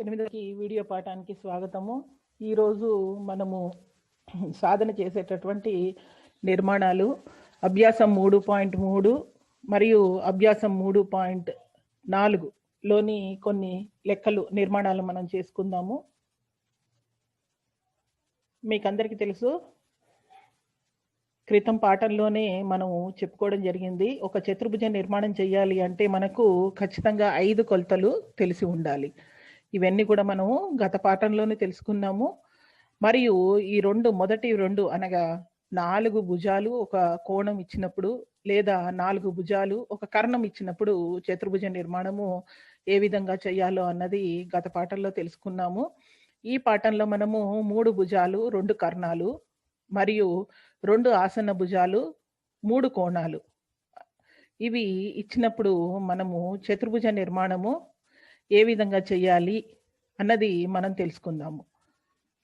ఎనిమిదకి video పాఠానికి స్వాగతము. ఈరోజు మనము సాధన చేసేటటువంటి నిర్మాణాలు. అభ్యాసం మూడు పాయింట్ మూడు మరియు అభ్యాసం మూడు పాయింట్ నాలుగు లోని కొన్ని లెక్కలు నిర్మాణాలు మనం చేసుకుందాము. మీకు అందరికీ తెలుసు క్రితం పాఠంలోనే మనము చెప్పుకోవడం జరిగింది ఒక చతుర్భుజ నిర్మాణం చేయాలి అంటే మనకు ఖచ్చితంగా ఐదు కొలతలు తెలిసి ఉండాలి. ఇవన్నీ కూడా మనము గత పాఠంలోనే తెలుసుకున్నాము. మరియు ఈ రెండు మొదటి రెండు అనగా నాలుగు భుజాలు ఒక కోణం ఇచ్చినప్పుడు లేదా నాలుగు భుజాలు ఒక కర్ణం ఇచ్చినప్పుడు చతుర్భుజ నిర్మాణము ఏ విధంగా చేయాలో అన్నది గత పాఠంలో తెలుసుకున్నాము. ఈ పాఠంలో మనము మూడు భుజాలు రెండు కర్ణాలు మరియు రెండు ఆసన భుజాలు మూడు కోణాలు. ఇవి ఇచ్చినప్పుడు మనము చతుర్భుజ నిర్మాణము ఏ విధంగా చేయాలి అన్నది మనం తెలుసుకుందాము.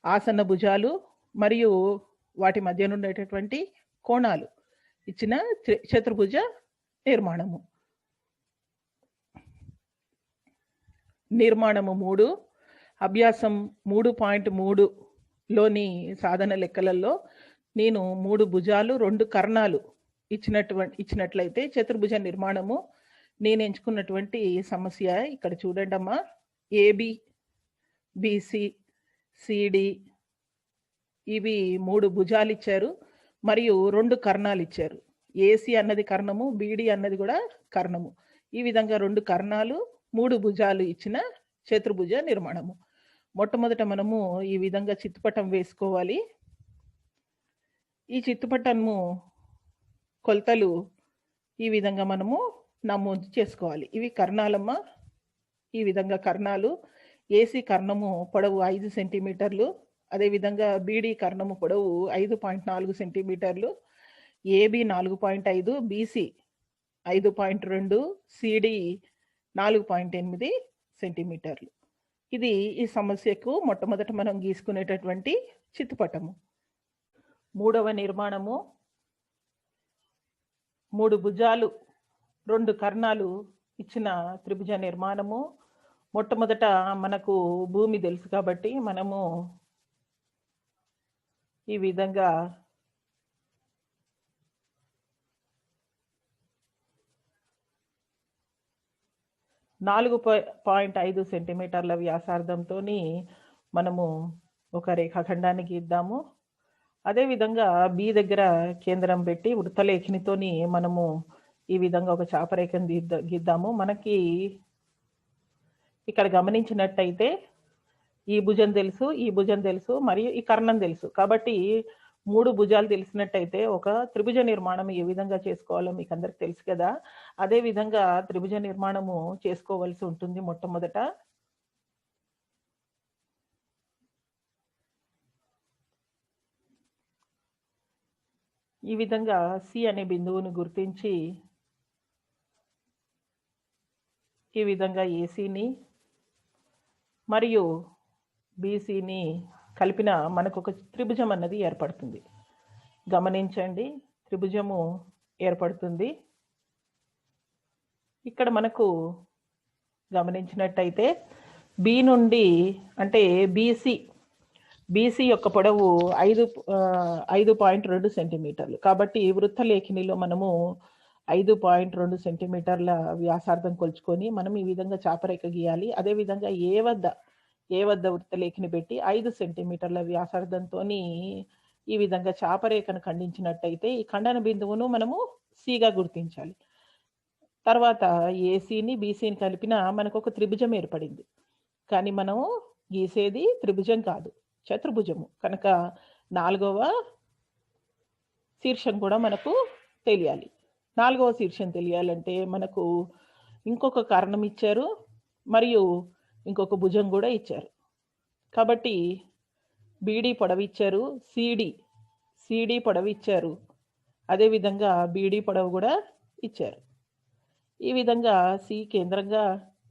ఆసన భుజాలు మరియు వాటి మధ్య ఉండేటటువంటి కోణాలు. ఇచ్చిన చతుర్భుజ నిర్మాణము. నిర్మాణము మూడు. అభ్యాసం మూడు పాయింట్ మూడు లోని సాధన లెక్కలలో నేను మూడు భుజాలు రెండు కర్ణాలు ఇచ్చినటువంటి ఇచ్చినట్లయితే చతుర్భుజ నిర్మాణము నేను ఎంచుకున్నటువంటి సమస్య ఇక్కడ చూడండి అమ్మా ఏబి బీసీ సిడి ఇవి మూడు భుజాలు ఇచ్చారు. మరియు రెండు కర్ణాలు ఇచ్చారు. ఏసీ అన్నది కర్ణము బీడి అన్నది కూడా కర్ణము. ఈ విధంగా రెండు కర్ణాలు మూడు భుజాలు ఇచ్చిన చతుర్భుజ నిర్మాణము. మొట్టమొదట మనము ఈ విధంగా చిత్తుపటం వేసుకోవాలి. ఈ చిత్తుపటము కొలతలు ఈ విధంగా మనము నమోదు చేసుకోవాలి. ఇవి కర్ణాలమ్మ. ఈ విధంగా కర్ణాలు. ఏసీ కర్ణము పొడవు ఐదు సెంటీమీటర్లు. అదేవిధంగా బీడీ కర్ణము పొడవు ఐదు పాయింట్ నాలుగు సెంటీమీటర్లు. ఏబి నాలుగు పాయింట్ ఐదు బీసీ ఐదు పాయింట్ రెండు సిడి నాలుగు పాయింట్ ఎనిమిది సెంటీమీటర్లు. ఇది ఈ సమస్యకు మొట్టమొదట మనం గీసుకునేటటువంటి చిత్తుపటము. మూడవ నిర్మాణము. మూడు భుజాలు రెండు కర్ణాలు ఇచ్చిన త్రిభుజ నిర్మాణము. మొట్టమొదట మనకు భూమి తెలుసు కాబట్టి మనము ఈ విధంగా నాలుగు పాయింట్ ఐదు సెంటీమీటర్ల వ్యాసార్థంతో మనము ఒక రేఖాఖండాన్ని గీద్దాము అదేవిధంగా బి దగ్గర కేంద్రం పెట్టి వృత్తలేఖినితోని మనము ఈ విధంగా ఒక చాపరేఖను గీద్ద గీద్దాము. మనకి ఇక్కడ గమనించినట్టయితే ఈ భుజం తెలుసు ఈ భుజం తెలుసు మరియు ఈ కర్ణం తెలుసు. కాబట్టి మూడు భుజాలు తెలిసినట్టయితే ఒక త్రిభుజ నిర్మాణం ఏ విధంగా చేసుకోవాలో మీకు అందరికి తెలుసు కదా. అదే విధంగా త్రిభుజ నిర్మాణము చేసుకోవలసి ఉంటుంది మొట్టమొదట. ఈ విధంగా సి అనే బిందువును గుర్తించి ఈ విధంగా ఏసీని మరియు బీసీని కలిపిన మనకు ఒక త్రిభుజం అన్నది ఏర్పడుతుంది. గమనించండి త్రిభుజము ఏర్పడుతుంది. ఇక్కడ మనకు గమనించినట్టయితే బి నుండి అంటే బీసీ బీసీ యొక్క పొడవు ఐదు ఐదు పాయింట్ రెండు సెంటీమీటర్లు. కాబట్టి వృత్తలేఖినిలో మనము ఐదు పాయింట్ రెండు సెంటీమీటర్ల వ్యాసార్థం కొలుచుకొని మనం ఈ విధంగా చాపరేఖ గీయాలి. అదేవిధంగా ఏ వద్ద ఏ వద్ద వృత్తలేఖిని పెట్టి ఐదు సెంటీమీటర్ల వ్యాసార్థంతో ఈ విధంగా చాపరేఖను ఖండించినట్టయితే ఈ ఖండన బిందువును మనము సిగా గుర్తించాలి. తర్వాత ఏసీని బీసీని కలిపిన మనకు ఒక త్రిభుజం ఏర్పడింది. కానీ మనము గీసేది త్రిభుజం కాదు చతుర్భుజము. కనుక నాలుగవ శీర్షం కూడా మనకు తెలియాలి. నాలుగవ శీర్షం తెలియాలంటే మనకు ఇంకొక కారణం ఇచ్చారు మరియు ఇంకొక భుజం కూడా ఇచ్చారు. కాబట్టి బీడీ పొడవిచ్చారు ఇచ్చారు సీడీ సిడి పొడవు ఇచ్చారు. అదేవిధంగా బీడీ పొడవు కూడా ఇచ్చారు. ఈ విధంగా సి కేంద్రంగా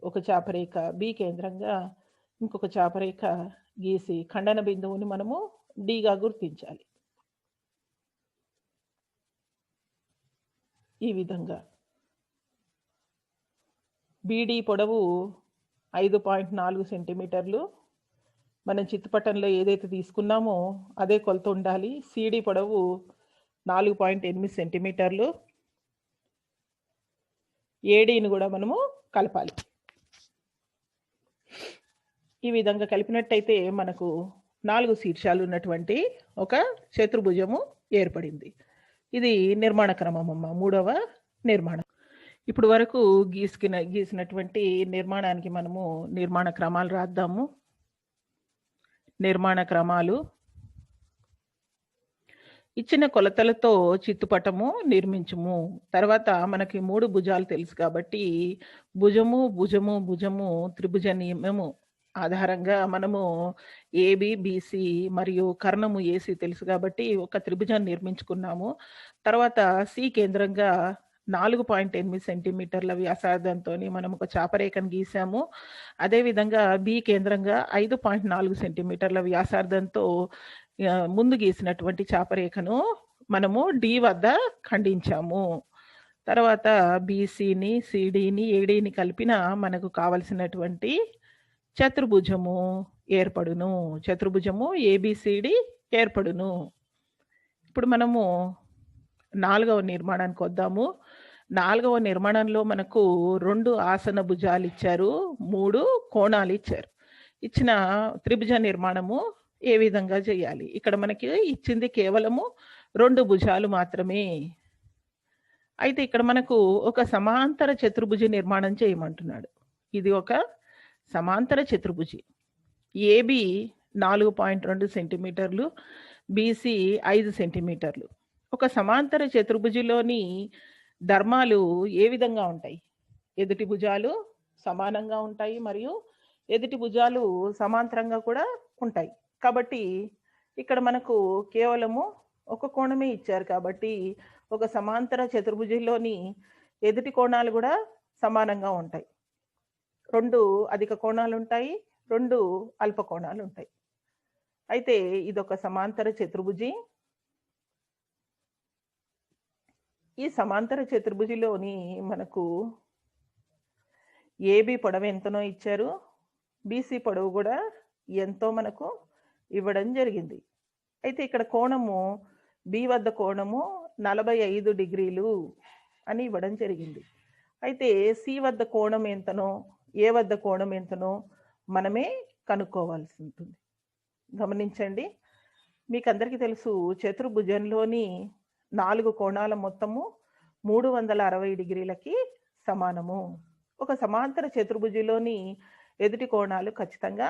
ఒక చాపరేఖ బి కేంద్రంగా ఇంకొక చాపరేఖ గీసి ఖండన బిందువుని మనము డిగా గుర్తించాలి. ఈ విధంగా. బీడీ పొడవు ఐదు పాయింట్ నాలుగు సెంటీమీటర్లు. మనం చిత్తుపటంలో ఏదైతే తీసుకున్నామో అదే కొలత ఉండాలి. సీడీ పొడవు నాలుగు పాయింట్ ఎనిమిది సెంటీమీటర్లు. ఏడీని కూడా మనము కలపాలి. ఈ విధంగా కలిపినట్టయితే మనకు నాలుగు శీర్షాలు ఉన్నటువంటి ఒక చతుర్భుజము ఏర్పడింది. ఇది నిర్మాణ క్రమం అమ్మ. మూడవ నిర్మాణం. ఇప్పుడు వరకు గీసుకిన గీసినటువంటి నిర్మాణానికి మనము నిర్మాణ క్రమాలు రాద్దాము. నిర్మాణ క్రమాలు. ఇచ్చిన కొలతలతో చిత్తుపటము నిర్మించుము. తర్వాత మనకి మూడు భుజాలు తెలుసు కాబట్టి భుజము భుజము భుజము త్రిభుజ నియమము ఆధారంగా మనము ఏబి బీసీ మరియు కర్ణము ఏసి తెలుసు కాబట్టి ఒక త్రిభుజాన్ని నిర్మించుకున్నాము. తర్వాత సి కేంద్రంగా నాలుగు పాయింట్ ఎనిమిది సెంటీమీటర్ల వ్యాసార్థంతో మనం ఒక చాపరేఖను గీసాము. అదేవిధంగా బి కేంద్రంగా ఐదు పాయింట్ నాలుగు సెంటీమీటర్ల వ్యాసార్థంతో ముందు గీసినటువంటి చాపరేఖను మనము డి వద్ద ఖండించాము. తర్వాత బీసీని సిడీని ఏడీని కలిపిన మనకు కావలసినటువంటి చతుర్భుజము ఏర్పడును. చతుర్భుజము ఏబిసిడి ఏర్పడును. ఇప్పుడు మనము నాలుగవ నిర్మాణానికి వద్దాము. నాలుగవ నిర్మాణంలో మనకు రెండు ఆసన భుజాలు ఇచ్చారు. మూడు కోణాలు ఇచ్చారు. ఇచ్చిన త్రిభుజ నిర్మాణము ఏ విధంగా చేయాలి? ఇక్కడ మనకి ఇచ్చింది కేవలము రెండు భుజాలు మాత్రమే. అయితే ఇక్కడ మనకు ఒక సమాంతర చతుర్భుజ నిర్మాణం చేయమంటున్నాడు. ఇది ఒక సమాంతర చతుర్భుజి. ఏబి నాలుగు పాయింట్ రెండు సెంటీమీటర్లు బీసీ ఐదు సెంటీమీటర్లు. ఒక సమాంతర చతుర్భుజిలోని ధర్మాలు ఏ విధంగా ఉంటాయి? ఎదుటి భుజాలు సమానంగా ఉంటాయి మరియు ఎదుటి భుజాలు సమాంతరంగా కూడా ఉంటాయి. కాబట్టి ఇక్కడ మనకు కేవలము ఒక కోణమే ఇచ్చారు కాబట్టి ఒక సమాంతర చతుర్భుజిలోని ఎదుటి కోణాలు కూడా సమానంగా ఉంటాయి. రెండు అధిక కోణాలు ఉంటాయి రెండు అల్ప కోణాలు ఉంటాయి అయితే ఇదొక సమాంతర చతుర్భుజి. ఈ సమాంతర చతుర్భుజిలోని మనకు ఏబి పొడవు ఎంతనో ఇచ్చారు బీసీ పొడవు కూడా ఎంతో మనకు ఇవ్వడం జరిగింది. అయితే ఇక్కడ కోణము బి వద్ద కోణము నలభై ఐదు డిగ్రీలు అని ఇవ్వడం జరిగింది. అయితే సి వద్ద కోణం ఎంతనో ఏ వద్ద కోణం ఎంతనో మనమే కనుక్కోవాల్సి ఉంటుంది. గమనించండి మీకు అందరికీ తెలుసు చతుర్భుజంలోని నాలుగు కోణాల మొత్తము మూడు వందల అరవై డిగ్రీలకి సమానము. ఒక సమాంతర చతుర్భుజిలోని ఎదుటి కోణాలు ఖచ్చితంగా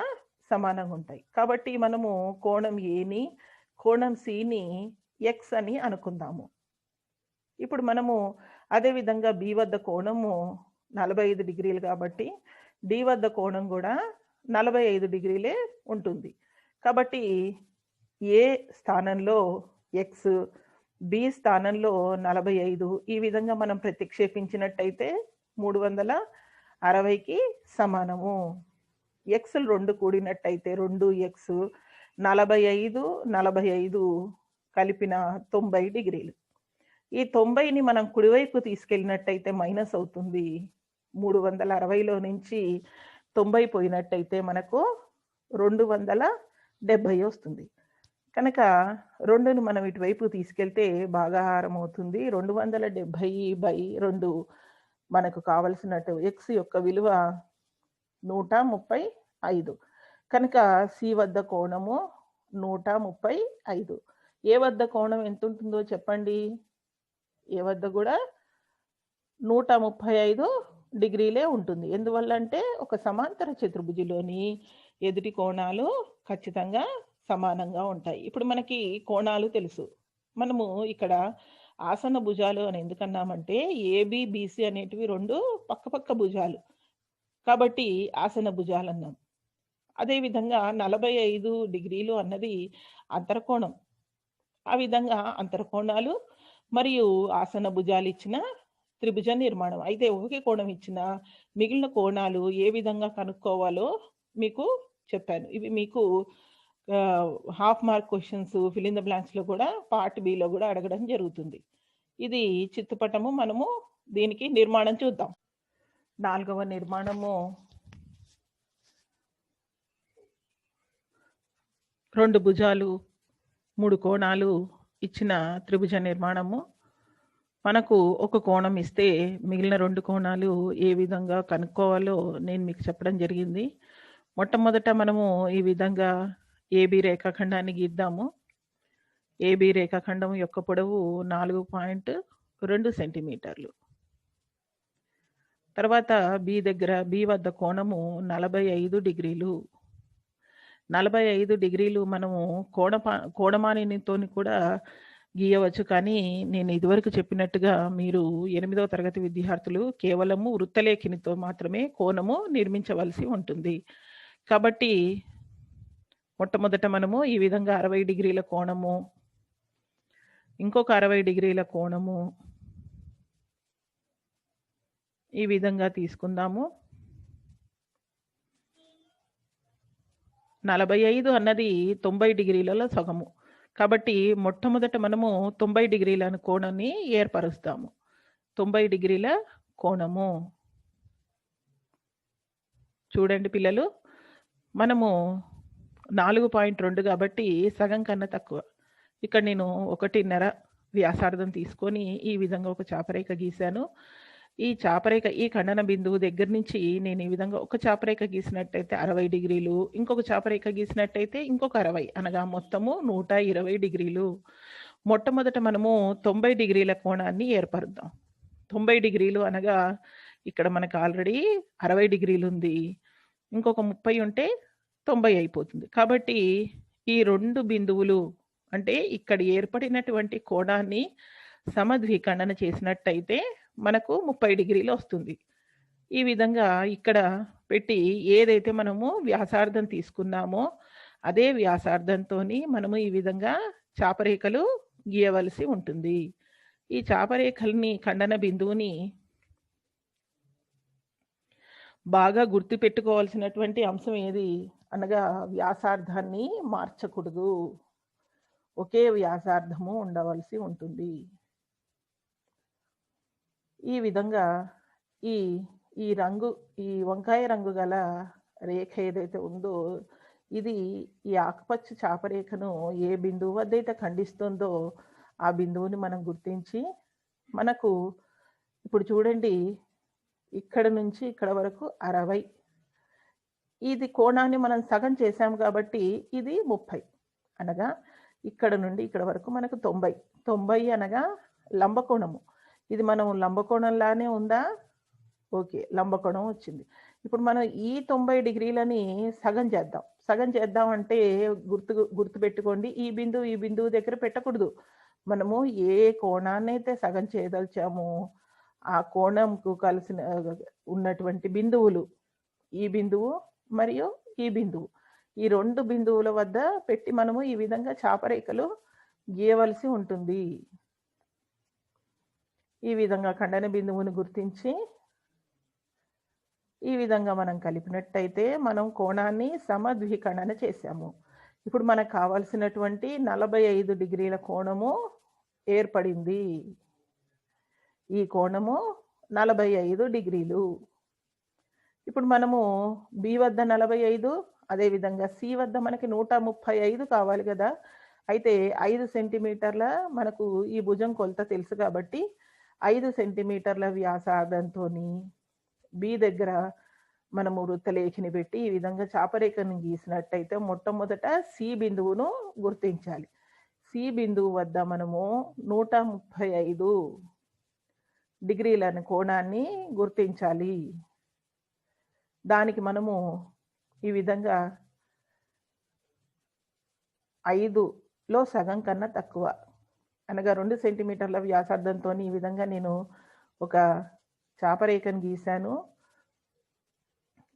సమానంగా ఉంటాయి. కాబట్టి మనము కోణం ఏని కోణం సిని ఎక్స్ అని అనుకుందాము. ఇప్పుడు మనము అదేవిధంగా బి వద్ద కోణము నలభై ఐదు డిగ్రీలు కాబట్టి డి వద్ద కోణం కూడా నలభై ఐదు డిగ్రీలే ఉంటుంది. కాబట్టి ఏ స్థానంలో ఎక్స్ బి స్థానంలో నలభై ఐదు ఈ విధంగా మనం ప్రతిక్షేపించినట్టయితే మూడు వందల అరవైకి సమానము. ఎక్స్లు రెండు కూడినట్టయితే రెండు ఎక్స్ నలభై ఐదు నలభై ఐదు కలిపిన తొంభై డిగ్రీలు. ఈ తొంభైని మనం కుడివైపు తీసుకెళ్ళినట్టయితే మైనస్ అవుతుంది. మూడు వందల అరవైలో నుంచి తొంభై పోయినట్టయితే మనకు రెండు వందల డెబ్భై వస్తుంది. కనుక రెండును మనం ఇటువైపు తీసుకెళ్తే భాగాహారం అవుతుంది రెండు వందల డెబ్భై బై రెండు మనకు కావలసినట్టు ఎక్స్ యొక్క విలువ నూట ముప్పై ఐదు. కనుక సి వద్ద కోణము నూట ముప్పై ఐదు. ఏ వద్ద కోణం ఎంత ఉంటుందో చెప్పండి? ఏ వద్ద కూడా నూట ముప్పై ఐదు డిగ్రీలే ఉంటుంది. ఎందువల్ల అంటే ఒక సమాంతర చతుర్భుజిలోని ఎదుటి కోణాలు ఖచ్చితంగా సమానంగా ఉంటాయి. ఇప్పుడు మనకి కోణాలు తెలుసు. మనము ఇక్కడ ఆసన భుజాలు అని ఎందుకన్నామంటే ఏబి బీసీ అనేటివి రెండు పక్కపక్క భుజాలు. కాబట్టి ఆసన భుజాలు అన్నాం అదేవిధంగా నలభై ఐదు డిగ్రీలు అన్నది అంతరకోణం. ఆ విధంగా అంతరకోణాలు మరియు ఆసన భుజాలు ఇచ్చిన త్రిభుజ నిర్మాణం. అయితే ఒకే కోణం ఇచ్చిన మిగిలిన కోణాలు ఏ విధంగా కనుక్కోవాలో మీకు చెప్పాను. ఇవి మీకు half mark questions fill in the బ్లాంక్స్లో కూడా పార్ట్ బిలో కూడా అడగడం జరుగుతుంది. ఇది చిత్తుపటము మనము దీనికి నిర్మాణం చూద్దాం. నాలుగవ నిర్మాణము. రెండు భుజాలు మూడు కోణాలు ఇచ్చిన త్రిభుజ నిర్మాణము. మనకు ఒక కోణం ఇస్తే మిగిలిన రెండు కోణాలు ఏ విధంగా కనుక్కోవాలో నేను మీకు చెప్పడం జరిగింది. మొట్టమొదట మనము ఈ విధంగా ఏబి రేఖాఖండాన్ని గీద్దాము. ఏబి రేఖాఖండం యొక్క పొడవు నాలుగు పాయింట్ రెండు సెంటీమీటర్లు. తర్వాత బి దగ్గర బి వద్ద కోణము నలభై ఐదు డిగ్రీలు. నలభై ఐదు డిగ్రీలు మనము కోణపా కోణమానితోని కూడా గీయవచ్చు. కానీ నేను ఇదివరకు చెప్పినట్టుగా మీరు ఎనిమిదవ తరగతి విద్యార్థులు కేవలము వృత్తలేఖినితో మాత్రమే కోణము నిర్మించవలసి ఉంటుంది. కాబట్టి మొట్టమొదట మనము ఈ విధంగా అరవై డిగ్రీల కోణము ఇంకొక అరవై డిగ్రీల కోణము ఈ విధంగా తీసుకుందాము. నలభై ఐదు అన్నది తొంభై డిగ్రీలలో సగము. కాబట్టి మొట్టమొదట మనము తొంభై డిగ్రీల కోణాన్ని ఏర్పరుస్తాము. తొంభై డిగ్రీల కోణము. చూడండి పిల్లలు మనము నాలుగు పాయింట్ రెండు కాబట్టి సగం కన్నా తక్కువ. ఇక్కడ నేను ఒకటిన్నర వ్యాసార్థం తీసుకొని ఈ విధంగా ఒక చాపరేఖ గీశాను. ఈ చాపరేఖ ఈ ఖండన బిందువు దగ్గర నుంచి నేను ఈ విధంగా ఒక చాపరేఖ గీసినట్టయితే అరవై డిగ్రీలు ఇంకొక చాపరేఖ గీసినట్టయితే ఇంకొక అరవై అనగా మొత్తము నూట ఇరవై డిగ్రీలు. మొట్టమొదట మనము తొంభై డిగ్రీల కోణాన్ని ఏర్పరుద్దాం. తొంభై డిగ్రీలు అనగా ఇక్కడ మనకు ఆల్రెడీ అరవై డిగ్రీలు ఉంది. ఇంకొక ముప్పై ఉంటే తొంభై అయిపోతుంది. కాబట్టి ఈ రెండు బిందువులు అంటే ఇక్కడ ఏర్పడినటువంటి కోణాన్ని సమద్విఖండన చేసినట్టయితే మనకు ముప్పై డిగ్రీలు వస్తుంది. ఈ విధంగా ఇక్కడ పెట్టి ఏదైతే మనము వ్యాసార్థం తీసుకున్నామో అదే వ్యాసార్థంతో మనము ఈ విధంగా చాపరేఖలు గీయవలసి ఉంటుంది. ఈ చాపరేఖల్ని ఖండన బిందువుని బాగా గుర్తు పెట్టుకోవాల్సినటువంటి అంశం ఏది? అనగా వ్యాసార్థాన్ని మార్చకూడదు. ఒకే వ్యాసార్థము ఉండవలసి ఉంటుంది. ఈ విధంగా ఈ ఈ రంగు ఈ వంకాయ రంగు గల రేఖ ఏదైతే ఉందో ఇది ఈ ఆకుపచ్చ చాపరేఖను ఏ బిందువు వద్ద అయితే ఖండిస్తుందో ఆ బిందువుని మనం గుర్తించి మనకు ఇప్పుడు చూడండి ఇక్కడ నుంచి ఇక్కడ వరకు అరవై. ఇది కోణాన్ని మనం సగం చేసాము కాబట్టి ఇది ముప్పై అనగా ఇక్కడ నుండి ఇక్కడ వరకు మనకు తొంభై. తొంభై అనగా లంబకోణము ఇది మనం లంబకోణంలానే ఉందా? ఓకే లంబకోణం వచ్చింది. ఇప్పుడు మనం ఈ తొంభై డిగ్రీలని సగం చేద్దాం. సగం చేద్దాం అంటే గుర్తు గుర్తుపెట్టుకోండి ఈ బిందువు ఈ బిందువు దగ్గర పెట్టకూడదు. మనము ఏ కోణాన్ని అయితే సగం చేయదలిచామో ఆ కోణంకు కలిసిన ఉన్నటువంటి బిందువులు ఈ బిందువు మరియు ఈ బిందువు. ఈ రెండు బిందువుల వద్ద పెట్టి మనము ఈ విధంగా చాపరేఖలు గీయవలసి ఉంటుంది. ఈ విధంగా ఖండన బిందువుని గుర్తించి ఈ విధంగా మనం కలిపినట్టయితే మనం కోణాన్ని సమద్విఖండన చేశాము. ఇప్పుడు మనకు కావాల్సినటువంటి నలభై ఐదు డిగ్రీల కోణము ఏర్పడింది. ఈ కోణము నలభై ఐదు డిగ్రీలు. ఇప్పుడు మనము బి వద్ద నలభై ఐదు అదేవిధంగా సి వద్ద మనకి నూట ముప్పై ఐదు కావాలి కదా. అయితే ఐదు సెంటీమీటర్ల మనకు ఈ భుజం కొలత తెలుసు కాబట్టి ఐదు సెంటీమీటర్ల వ్యాసార్థంతో బి దగ్గర మనము వృత్తలేఖిని పెట్టి ఈ విధంగా చాపరేఖను గీసినట్టయితే మొట్టమొదట సి బిందువును గుర్తించాలి. సి బిందువు వద్ద మనము నూట ముప్పై ఐదు డిగ్రీల కోణాన్ని గుర్తించాలి. దానికి మనము ఈ విధంగా ఐదులో సగం కన్నా తక్కువ అనగా రెండు సెంటీమీటర్ల వ్యాసార్థంతో ఈ విధంగా నేను ఒక చాపరేఖను గీశాను.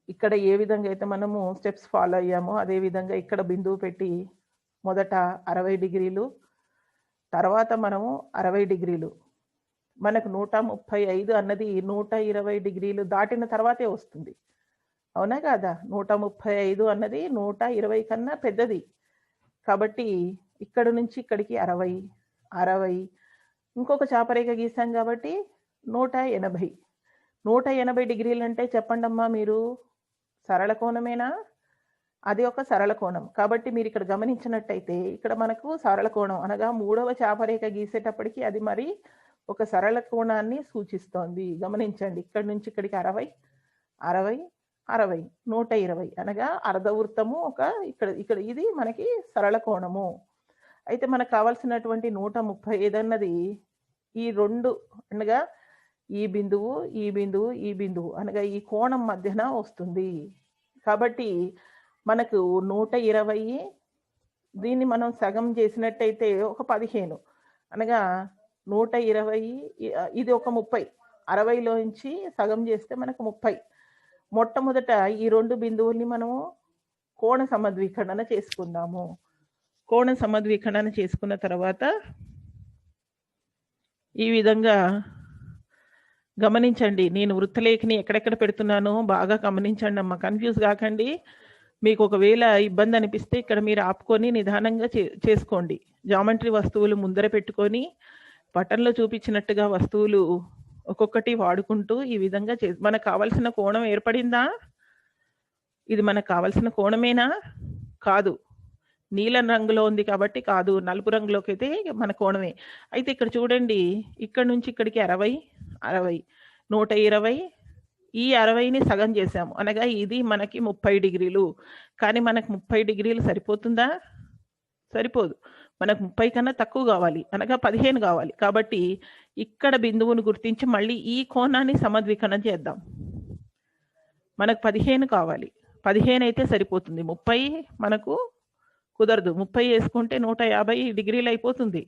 ఇక్కడ ఏ విధంగా అయితే మనము స్టెప్స్ ఫాలో అయ్యామో అదే విధంగా ఇక్కడ బిందువు పెట్టి మొదట అరవై డిగ్రీలు తర్వాత మనము అరవై డిగ్రీలు. మనకు నూట ముప్పై ఐదు అన్నది నూట ఇరవై డిగ్రీలు దాటిన తర్వాతే వస్తుంది. అవునా కాదా? నూట ముప్పై ఐదు అన్నది నూట ఇరవై కన్నా పెద్దది. కాబట్టి ఇక్కడ నుంచి ఇక్కడికి అరవై అరవై. ఇంకొక చాపరేఖ గీసాం కాబట్టి నూట ఎనభై. నూట ఎనభై డిగ్రీలు అంటే చెప్పండి అమ్మా మీరు సరళ కోణమేనా? అది ఒక సరళ కోణం. కాబట్టి మీరు ఇక్కడ గమనించినట్టయితే ఇక్కడ మనకు సరళ కోణం అనగా మూడవ చాపరేఖ గీసేటప్పటికి అది మరి ఒక సరళ కోణాన్ని సూచిస్తోంది. గమనించండి ఇక్కడ నుంచి ఇక్కడికి అరవై అరవై అరవై నూట ఇరవై అనగా అర్ధవృత్తము ఒక ఇక్కడ ఇక్కడ ఇది మనకి సరళ కోణము. అయితే మనకు కావాల్సినటువంటి నూట ముప్పై ఐదు అన్నది ఈ రెండు అనగా ఈ బిందువు ఈ బిందువు ఈ బిందువు అనగా ఈ కోణం మధ్యన వస్తుంది. కాబట్టి మనకు నూట ఇరవై దీన్ని మనం సగం చేసినట్టయితే ఒక పదిహేను అనగా నూట ఇరవై ఇది ఒక ముప్పై. అరవైలోంచి సగం చేస్తే మనకు ముప్పై. మొట్టమొదట ఈ రెండు బిందువుల్ని మనము కోణ సమద్వీకరణ చేసుకుందాము. కోణ సమద్వీకరణ చేసుకున్న తర్వాత ఈ విధంగా గమనించండి. నేను వృత్తలేఖని ఎక్కడెక్కడ పెడుతున్నానో బాగా గమనించండి అమ్మ. కన్ఫ్యూజ్ కాకండి. మీకు ఒకవేళ ఇబ్బంది అనిపిస్తే ఇక్కడ మీరు ఆపుకొని నిదానంగా చే చేసుకోండి. జామెంట్రీ వస్తువులు ముందర పెట్టుకొని పటంలో చూపించినట్టుగా వస్తువులు ఒక్కొక్కటి వాడుకుంటూ ఈ విధంగా చే మనకు కావాల్సిన కోణం ఏర్పడిందా? ఇది మనకు కావాల్సిన కోణమేనా? కాదు. నీలం రంగులో ఉంది కాబట్టి కాదు నలుపు రంగులోకి అయితే మన కోణమే. అయితే ఇక్కడ చూడండి ఇక్కడ నుంచి ఇక్కడికి అరవై అరవై నూట ఇరవై ఈ అరవైని సగం చేసాము అనగా ఇది మనకి ముప్పై డిగ్రీలు. కానీ మనకు ముప్పై డిగ్రీలు సరిపోతుందా? సరిపోదు. మనకు ముప్పై కన్నా తక్కువ కావాలి. అనగా పదిహేను కావాలి. కాబట్టి ఇక్కడ బిందువును గుర్తించి మళ్ళీ ఈ కోణాన్ని సమద్వికరణం చేద్దాం. మనకు పదిహేను కావాలి. పదిహేను అయితే సరిపోతుంది. ముప్పై మనకు కుదరదు. ముప్పై వేసుకుంటే నూట యాభై డిగ్రీలు అయిపోతుంది.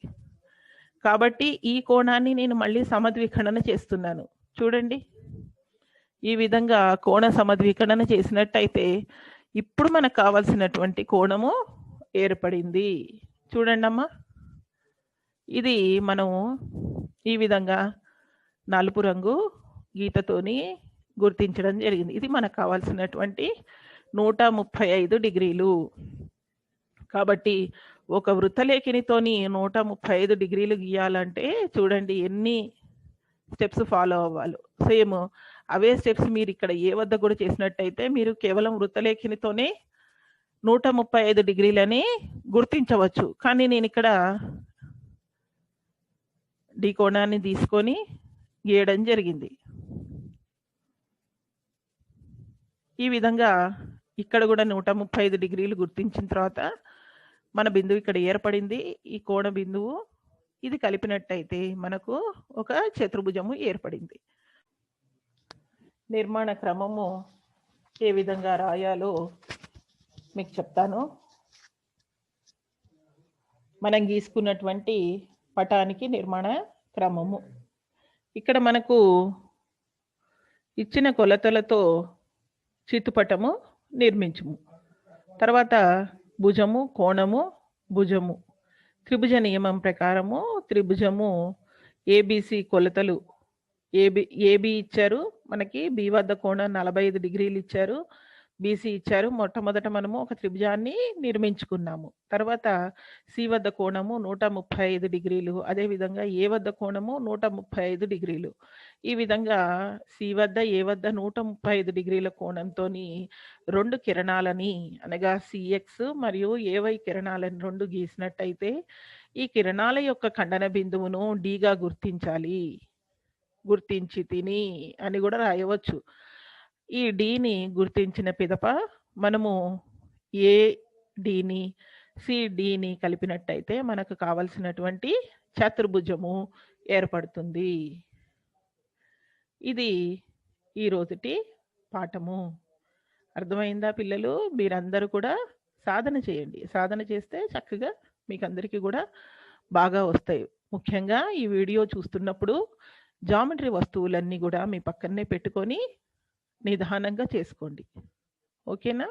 కాబట్టి ఈ కోణాన్ని నేను మళ్ళీ సమద్వికరణన చేస్తున్నాను. చూడండి. ఈ విధంగా కోణ సమద్వికరణన చేసినట్టయితే ఇప్పుడు మనకు కావాల్సినటువంటి కోణము ఏర్పడింది. చూడండి అమ్మా. ఇది మనము ఈ విధంగా నలుపు రంగు గీతతోని గుర్తించడం జరిగింది. ఇది మనకు కావాల్సినటువంటి నూట ముప్పై ఐదు డిగ్రీలు. కాబట్టి ఒక వృత్తలేఖినితోని నూట ముప్పై ఐదు డిగ్రీలు గీయాలంటే చూడండి ఎన్ని స్టెప్స్ ఫాలో అవ్వాలి. సేమ్ అవే స్టెప్స్ మీరు ఇక్కడ ఏ వద్ద కూడా చేసినట్టయితే మీరు కేవలం వృత్తలేఖినితోనే నూట ముప్పై ఐదు డిగ్రీలని గుర్తించవచ్చు. కానీ నేను ఇక్కడ డీ కోణాన్ని తీసుకొని గీయడం జరిగింది. ఈ విధంగా ఇక్కడ కూడా నూట ముప్పై ఐదు డిగ్రీలు గుర్తించిన తర్వాత మన బిందువు ఇక్కడ ఏర్పడింది ఈ కోణ బిందువు ఇది కలిపినట్టయితే మనకు ఒక చతుర్భుజము ఏర్పడింది. నిర్మాణ క్రమము ఏ విధంగా రాయాలో మీకు చెప్తాను. మనం గీసుకున్నటువంటి పటానికి నిర్మాణ క్రమము. ఇక్కడ మనకు ఇచ్చిన కొలతలతో చిత్తుపటము నిర్మించుము. తర్వాత భుజము కోణము భుజము. త్రిభుజ నియమం ప్రకారము త్రిభుజము ఏబిసి కొలతలు. ఏబి ఏబి ఇచ్చారు. మనకి బి వద్ద కోణం నలభై ఐదు డిగ్రీలు ఇచ్చారు. బీసీ ఇచ్చారు. మొట్టమొదట మనము ఒక త్రిభుజాన్ని నిర్మించుకున్నాము. తర్వాత సి వద్ద కోణము నూట ముప్పై ఐదు డిగ్రీలు అదేవిధంగా ఏ వద్ద కోణము నూట ముప్పై ఐదు డిగ్రీలు. ఈ విధంగా సి వద్ద ఏ వద్ద నూట ముప్పై ఐదు డిగ్రీల కోణంతో రెండు కిరణాలని అనగా సిఎక్స్ మరియు ఏవై కిరణాలని రెండు గీసినట్టయితే ఈ కిరణాల యొక్క ఖండన బిందువును డిగా గుర్తించాలి. గుర్తించి తిని అని కూడా రాయవచ్చు. ఈ డిని గుర్తించిన పిదప మనము ఏ డిని సిడిని కలిపినట్టయితే మనకు కావలసినటువంటి చతుర్భుజము ఏర్పడుతుంది. ఇది ఈ రోజుటి పాఠము. అర్థమైందా పిల్లలు? మీరందరూ కూడా సాధన చేయండి. సాధన చేస్తే చక్కగా మీకు అందరికీ కూడా బాగా వస్తాయి. ముఖ్యంగా ఈ వీడియో చూస్తున్నప్పుడు జామెట్రీ వస్తువులన్నీ కూడా మీ పక్కనే పెట్టుకొని నిదానంగా చేసుకోండి. ఓకేనా?